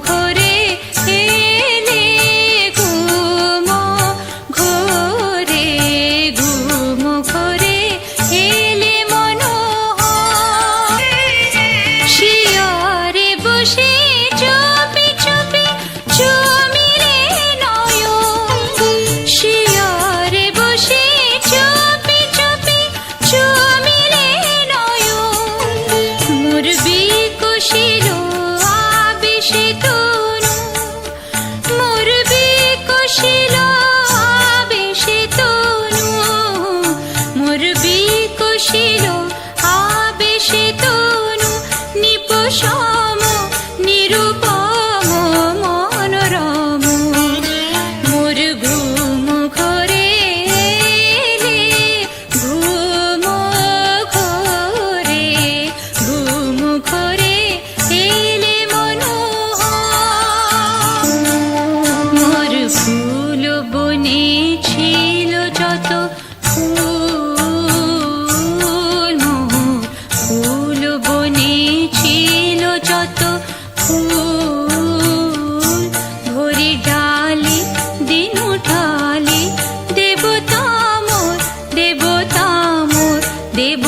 cool. ছিল যত ফুল ফুল বনে ছিল যত ফুল। ভরি ডালে, দিনু ডালে দেবতা মোর দেবতা মোর, দেব